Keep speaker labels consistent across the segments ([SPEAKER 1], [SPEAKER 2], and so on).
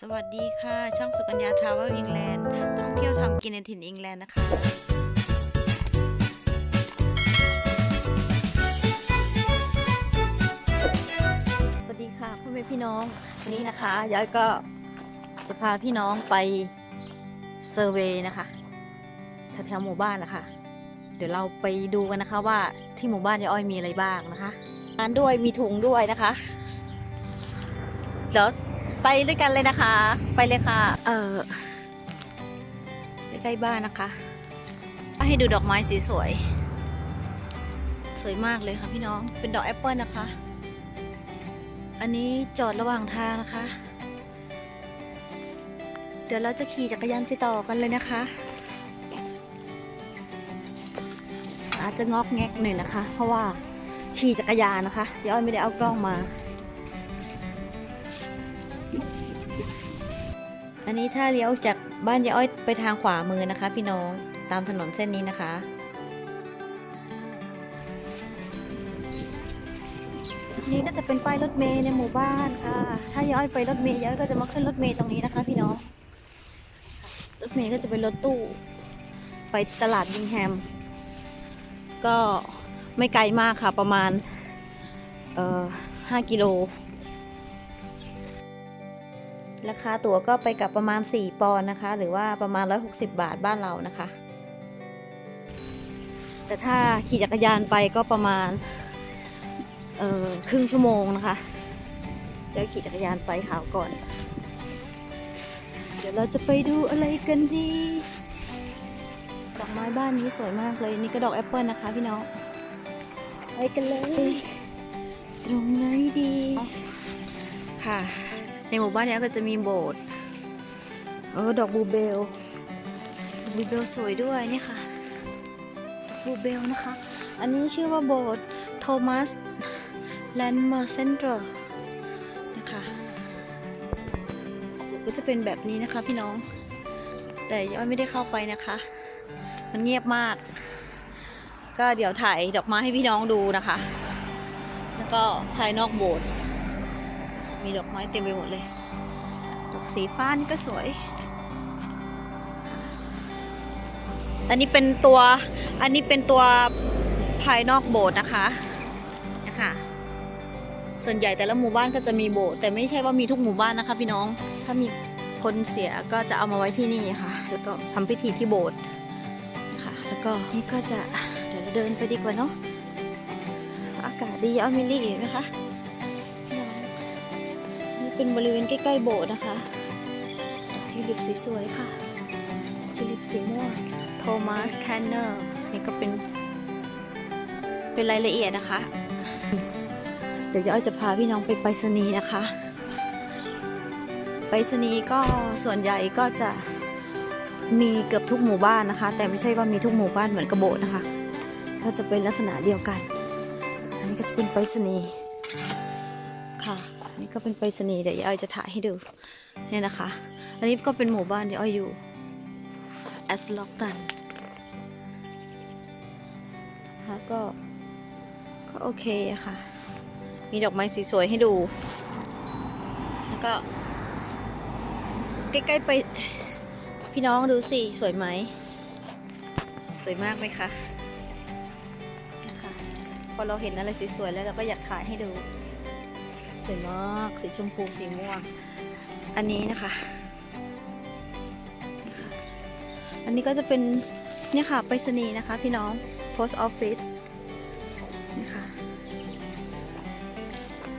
[SPEAKER 1] สวัสดีค่ะ ช่องสุกัญญาทราเวลอิงแลนด์ท่องเที่ยวทำกินในถิ่นอิงแลนด์นะคะ
[SPEAKER 2] สวัสดีค่ะพ่อแม่พี่น้องวันนี้นะคะย้อยก็จะพาพี่น้องไปเซอร์เวย์นะคะแถวๆหมู่บ้านนะคะ เดี๋ยวเราไปดูกันนะคะว่าที่หมู่บ้านยายอ้อยมีอะไรบ้างนะคะงานด้วยมีถุงด้วยนะคะเดี๋ยว ไปด้วยกันเลยนะคะ ไปเลยค่ะ เออใกล้ๆบ้านนะคะให้ดูดอกไม้สีสวย สวยมากเลยค่ะพี่น้อง เป็นดอกแอปเปิลนะคะ อันนี้จอดระหว่างทางนะคะ เดี๋ยวเราจะขี่จักรยานไปต่อกันเลยนะคะ อาจจะงอกแงกหน่อยนะคะ เพราะว่าขี่จักรยานนะคะย้อยไม่ได้เอากล้องมา
[SPEAKER 1] อันนี้ถ้าเลี้ยวจากบ้านยายอ้อยไปทางขวามือนะคะ พี่น้องตามถนนเส้นนี้นะคะ
[SPEAKER 2] นี่ก็จะเป็นป้ายรถเมย์ในหมู่บ้านค่ะ ถ้ายอ้อยไปรถเมย์ย้อยก็จะมาขึ้นรถเมย์ตรงนี้นะคะ พี่น้องรถเมย์ก็จะเป็นรถตู้ ไปตลาดบิงแฮม ก็ไม่ไกลมากค่ะประมาณเอ่อห้ากิโล
[SPEAKER 1] ราคาตั๋วก็ไปกับประมาณ 4 ปอนด์นะคะ หรือว่าประมาณ 160 บาทบ้านเรานะคะ
[SPEAKER 2] แต่ถ้าขี่จักรยานไปก็ประมาณเอ่อครึ่งชั่วโมงนะคะเดี๋ยวขี่จักรยานไปขาวก่อน เดี๋ยวเราจะไปดูอะไรกันดีดอกไม้บ้านนี้สวยมากเลยนี่ก็ดอกแอปเปิลนะคะพี่น้องไปกันเลย ตรงไหนดี
[SPEAKER 1] ค่ะ ในหมู่บ้านเนี้ก็จะมีโบสถ์
[SPEAKER 2] เออดอกบลูเบล
[SPEAKER 1] บูเบลสวยด้วยนี่ค่ะ
[SPEAKER 2] บลูเบลนะคะ อันนี้ชื่อว่าโบสถ์โทมัสแลนเมอร์เซนเตอร์นะคะก็จะเป็นแบบนี้นะคะพี่น้อง แต่ย้อยไม่ได้เข้าไปนะคะ มันเงียบมาก ก็เดี๋ยวถ่ายดอกไม้ให้พี่น้องดูนะคะ แล้วก็ภายนอกโบสถ์ มีดอกไม้เต็มไปหมดเลย ดอกสีฟ้านี่ก็สวย อันนี้เป็นตัว อันนี้เป็นตัวภายนอกโบสถ์นะคะ นะคะ ส่วนใหญ่แต่ละหมู่บ้านก็จะมีโบสถ์แต่ไม่ใช่ว่ามีทุกหมู่บ้านนะคะพี่น้อง ถ้ามีคนเสียก็จะเอามาไว้ที่นี่ค่ะ แล้วก็ทำพิธีที่โบสถ์ค่ะ แล้วก็นี่ก็จะเดี๋ยวเราเดินไปดีกว่าเนาะ อากาศดีเอามิลลี่นะคะ เป็นบริเวณใกล้ๆโบสถ์นะคะทิวลิปสีสวยค่ะทิวลิปสีม่วงโทมัสแคนเนอร์นี่ก็เป็น เป็นรายละเอียดนะคะ เดี๋ยวจะอ้อยจะพาพี่น้องไปไปรษณีย์นะคะ ไปรษณีย์ก็ส่วนใหญ่ก็จะมีเกือบทุกหมู่บ้านนะคะ แต่ไม่ใช่ว่ามีทุกหมู่บ้านเหมือนกระโบดนะคะ ก็จะเป็นลักษณะเดียวกัน อันนี้ก็จะเป็นไปรษณีย์ค่ะอันนี้ ก็เป็นไปรษณีย์เดี๋ยวอ้อยจะถ่ายให้ดูเนี่ยนะคะ อันนี้ก็เป็นหมู่บ้านที่อ้อยอยู่แอสล็อกตันนะคะก็ก็โอเคอะค่ะ มีดอกไม้สีสวยให้ดู แล้วก็ ใกล้ๆไปพี่น้องดูสิ สวยไหม สวยมากไหมคะนะคะพอเราเห็นอะไรสวยๆแล้วเราก็อยากถ่ายให้ดู สวยมากสีชมพูสีม่วง อันนี้นะคะ อันนี้ก็จะเป็นเนี่ยค่ะไปรษณีย์นะคะ พี่น้อง post office นี่ค่ะ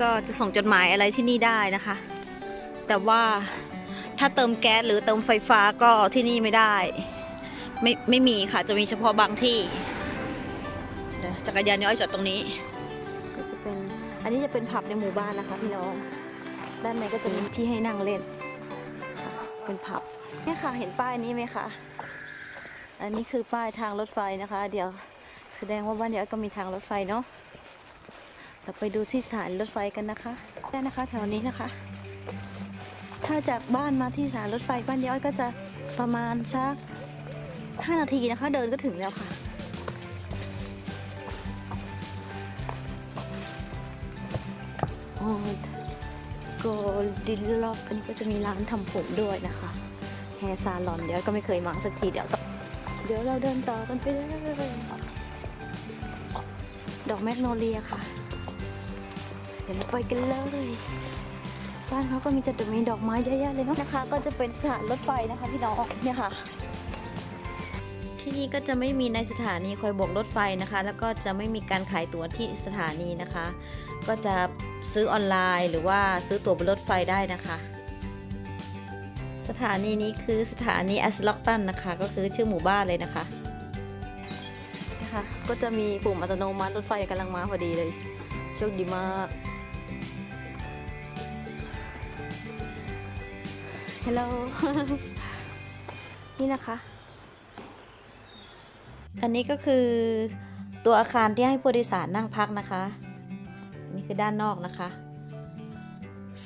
[SPEAKER 2] ก็จะส่งจดหมายอะไรที่นี่ได้นะคะ แต่ว่าถ้าเติมแก๊สหรือเติมไฟฟ้าก็ที่นี่ไม่ได้ ไม่ไม่มีค่ะจะมีเฉพาะบางที่เดี๋ยวจักรยานย้อยจอดตรงนี้ ก็จะเป็น อันนี้จะเป็นผับในหมู่บ้านนะคะพี่น้อง ด้านในก็จะมีที่ให้นั่งเล่นเป็นผับเนี่ยค่ะ เห็นป้ายนี้ไหมคะ อันนี้คือป้ายทางรถไฟนะคะ เดี๋ยวแสดงว่าบ้านเดียวก็มีทางรถไฟเนาะ เราไปดูที่สถานรถไฟกันนะคะได้นะคะแถวนี้นะคะ ถ้าจากบ้านมาที่สถานรถไฟบ้านเดียวก็จะประมาณสัก5นาทีนะคะ เดินก็ถึงแล้วค่ะ โกลดินล็อกอันนี้ก็จะมีร้านทำผมด้วยนะคะแฮร์ซาลอนเดี๋ยวก็ไม่เคยมาสักทีเดี๋ยวต้อเดี๋ยวเราเดินต่อกันไปเลยดอกแมกโนเลียค่ะ เดี๋ยวเราไปกันเลยบ้านเขาก็มีจะมีดอกไม้เยอะแยะเลยเนาะนะคะ ก็จะเป็นสถานรถไฟนะคะพี่น้องเนี่ยค่ะ
[SPEAKER 1] ที่นี่ก็จะไม่มีในสถานีคอยโบกรถไฟนะคะ แล้วก็จะไม่มีการขายตั๋วที่สถานีนะคะ ก็จะ ซื้อออนไลน์ หรือว่าซื้อตั๋วบนรถไฟได้นะคะ สถานีนี้คือสถานีแอสล็อกตันนะคะ ก็คือชื่อหมู่บ้านเลยนะคะ
[SPEAKER 2] นะคะก็จะมีปุ่มอัตโนมัติรถไฟกำลังมาพอดีเลย โชคดีมาก ฮัลโหล นี่นะคะ
[SPEAKER 1] อันนี้ก็คือตัวอาคารที่ให้ผู้โดยสารนั่งพักนะคะ นนี้คือด้านนอกนะคะ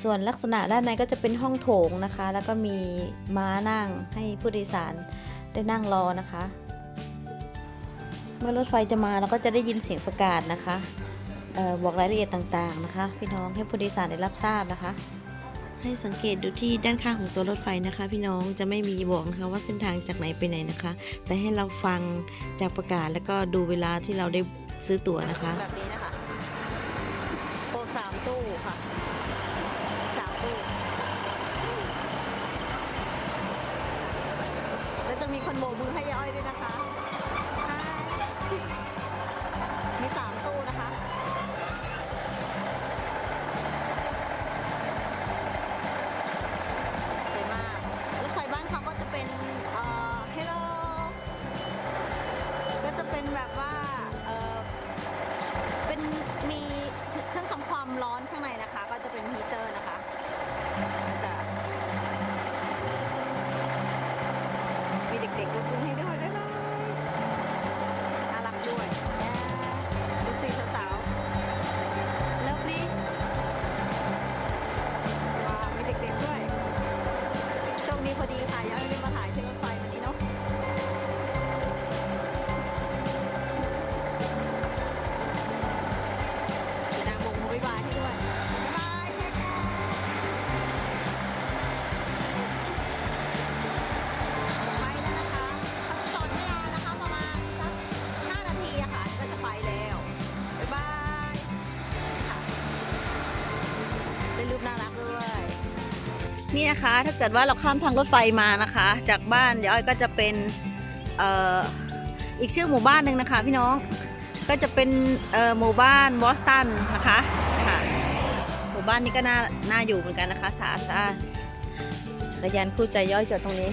[SPEAKER 1] ส่วนลักษณะด้านในก็จะเป็นห้องโถงนะคะ แล้วก็มีม้านั่งให้ผู้โดยสารได้นั่งรอนะคะ เมื่อรถไฟจะมาเราก็จะได้ยินเสียงประกาศนะคะออบอกรายละเอียดต่างๆนะคะ พี่น้องให้ผู้โดยสารได้รับทราบนะคะ ให้สังเกตดูที่ด้านข้างของตัวรถไฟนะคะ พี่น้องจะไม่มีบอกนะคะว่าเส้นทางจากไหนไปไหนนะคะ แต่ให้เราฟังจากประกาศแล้วก็ดูเวลาที่เราได้ซื้อตั๋วนะคะ
[SPEAKER 2] แบบนี้นะคะ อ้สา มีเนะคะ ถ้าเกิดว่าเราข้ามทางรถไฟมานะคะ จากบ้านเดี๋ยวอ้อยก็จะเป็นเอ่ออีกชื่อหมู่บ้านหนึ่งนะคะ พี่น้องก็จะเป็นเอ่อหมู่บ้านบอสตันนะคะค่ะหมู่บ้านนี้ก็น่าน่าอยู่เหมือนกันนะคะสะอาดสะอาดจักรยานคู่ใจย่อยจอดตรงนี้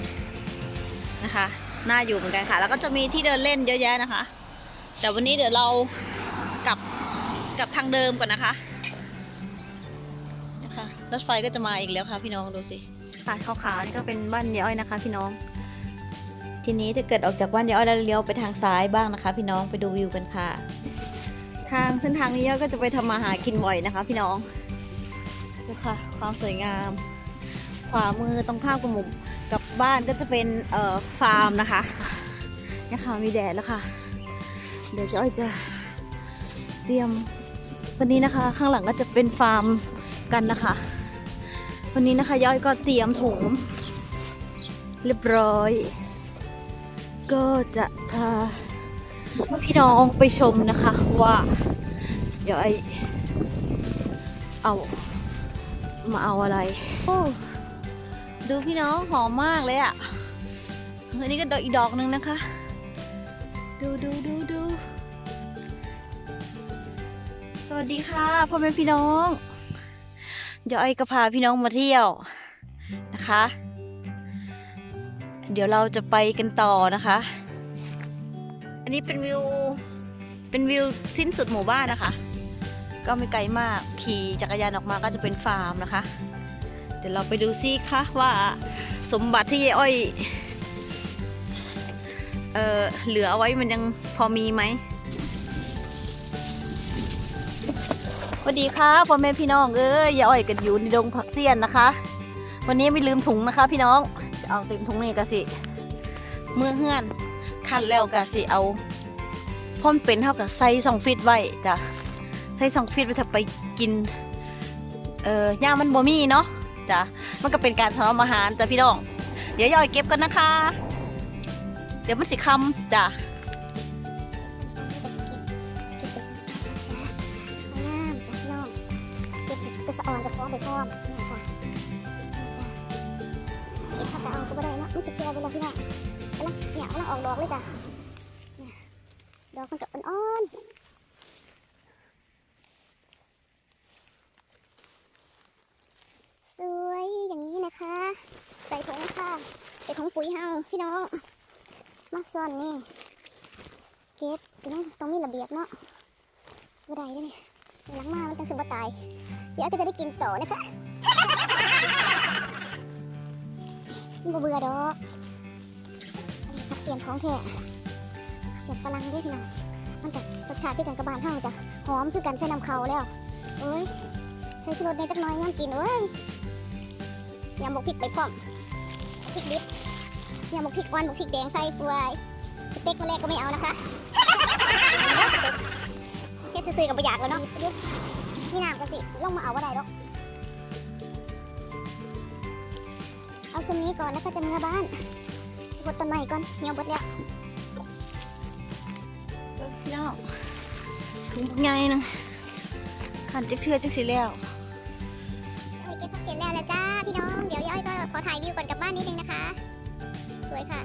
[SPEAKER 2] นะคะน่าอยู่เหมือนกันค่ะ แล้วก็จะมีที่เดินเล่นเยอะแยะนะคะ แต่วันนี้เดี๋ยวเรากลับกลับทางเดิมก่อนนะคะนะคะรถไฟก็จะมาอีกแล้วค่ะพี่น้องดูสิ ค่ะขาวๆนี่ก็เป็นบ้านย้อยนะคะ พี่น้อง
[SPEAKER 1] ทีนี้ถ้าเกิดออกจากบ้านยายอ้อยแล้วเลี้ยวไปทางซ้ายบ้างนะคะ พี่น้องไปดูวิวกันค่ะ
[SPEAKER 2] ทางเส้นทางนี้ก็จะไปทำมาหากินบ่อยนะคะ พี่น้องดูค่ะ ความสวยงาม ขวามือตรงข้ามกับหมู่กับบ้านก็จะเป็นเอ่อฟาร์มนะคะเนี่ยค่ะมีแดดแล้วค่ะ เดี๋ยวจะอ้อยจะเตรียมวันนี้นะคะ ข้างหลังก็จะเป็นฟาร์มกันนะคะ วันนี้นะคะย้อยก็เตรียมถุงเรียบร้อย ก็จะพาพี่น้องไปชมนะคะ ว่าเดี๋ยวไอเอามาเอาอะไรโอ้ดูพี่น้องหอมมากเลยอะ่ะอันนี้ก็ดอกอีกดอกหนึ่งนะคะ ดูดูดูดูสวัสดีค่ะพ่อแม่พี่น้อง เดี๋ยวไอก็พาพี่น้องมาเที่ยวนะคะ เดี๋ยวเราจะไปกันต่อนะคะ อันนี้เป็นวิวเป็นวิวสิ้นสุดหมู่บ้านนะคะ ก็ไม่ไกลมากขี่จักรยานออกมาก็จะเป็นฟาร์มนะคะ เดี๋ยวเราไปดูซิคะว่าสมบัติที่ยายอ้อยเออเหลือเอาไว้มันยังพอมีไหม สวัสดีค่ะพ่อแม่พี่น้องเอ้ยยาอ้อยกันอยู่ในดงผักเสี้ยนนะคะ วันนี้ไม่ลืมถุงนะคะพี่น้องจะเอาเต็มถุงนี่กะสิเมื่อเฮือนคันแล้วก็สิเอาพ่อมนเป็นเท่ากับใส่สองฟิตไว้จ้ะใส่สองฟิตไว้ถ้าไปกินเออย่างมันบ่มีเนาะจ้ะมันก็เป็นการถนอมอาหารจ้ะพี่น้อง เดี๋ยวย่อยเก็บกันนะคะ เดี๋ยวมันสิคำจ้ะ
[SPEAKER 3] สะออนจะฟ้องไปพร้อมนี่จ้ะนี่จ้ะเก็บผักกะเอาก็บ่ได้เนาะมันสิแก่ไปแล้วพี่น้องกำลังเนี่ยกำลังออกดอกเลยจ้ะเนี่ยดอกมันก็อ่อนสวยอย่างนี้นะคะ ใส่ถุงค่ะใส่ถุงปุ๋ยเฮาพี่น้อง มาซ่อนนี่เก็บต้องต้องมีระเบียบเนาะบ่ได้เด้อนี่หลังมามันจังสิบ่ตาย เดี๋ยวก็จะได้กินต่อนะคะบ่เบื่อดอกอันนี้ผักเสียนของแท้เสียนฝรั่งเด้พี่น้องมันจะรสชาติคือกันกับบ้านเฮาจ้ะหอมคือกันใส่น้ำเขาแล้วเอ้ยใส่ชูรสในจักน่อยยังกินเว้ยยำบกพริกไปพร้อมพริกดิบยำบกพริกอ่อนบกพริกแดงใส่ปวยสเต็กมาแรกก็ไม่เอานะคะเฮ็ดซื่อๆกับประหยัดแล้วเนาะ นี่น้ำกันสิ ลงมาเอาว่าได้หรอก เอาสนี้ก่อนแล้วก็จะเมื่อบ้านบดต้นไม้ก่อนเหี่ยวบดแล้ว
[SPEAKER 2] พี่น้องถุงใหญ่นึงขันจักเชื่อจักสิแล้ว
[SPEAKER 3] เอ้ยเก็บผักเสร็จแล้วละจ้าพี่น้อง เดี๋ยวย้อยก็ขอถ่ายวิวก่อนกลับบ้านนิดนึงนะคะ สวยค่ะ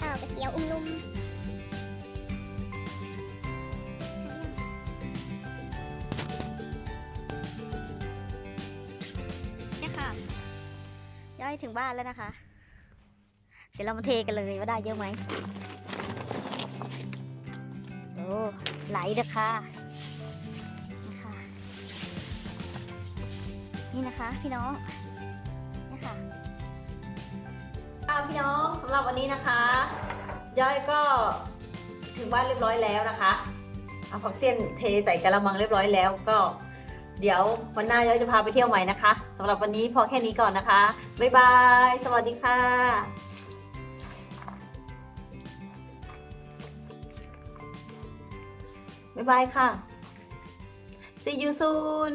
[SPEAKER 3] ข้าวกระเทียวอุ้มลุม
[SPEAKER 1] ย่อยถึงบ้านแล้วนะคะ เดี๋ยวเรามาเทกันเลยว่าได้เยอะไหมโอ้ไหลเด้อค่ะนี่ค่ะนี่นะคะพี่น้องนี่ค่ะ
[SPEAKER 2] ค่ะพี่น้องสำหรับวันนี้นะคะย่อยก็ถึงบ้านเรียบร้อยแล้วนะคะ เอาผักเสี้ยนเทใส่กระมังเรียบร้อยแล้วก็ เดี๋ยววันหน้าย่อยจะพาไปเที่ยวใหม่นะคะสำหรับวันนี้พอแค่นี้ก่อนนะคะ บ๊ายบาย สวัสดีค่ะบ๊ายบายค่ะ see you soon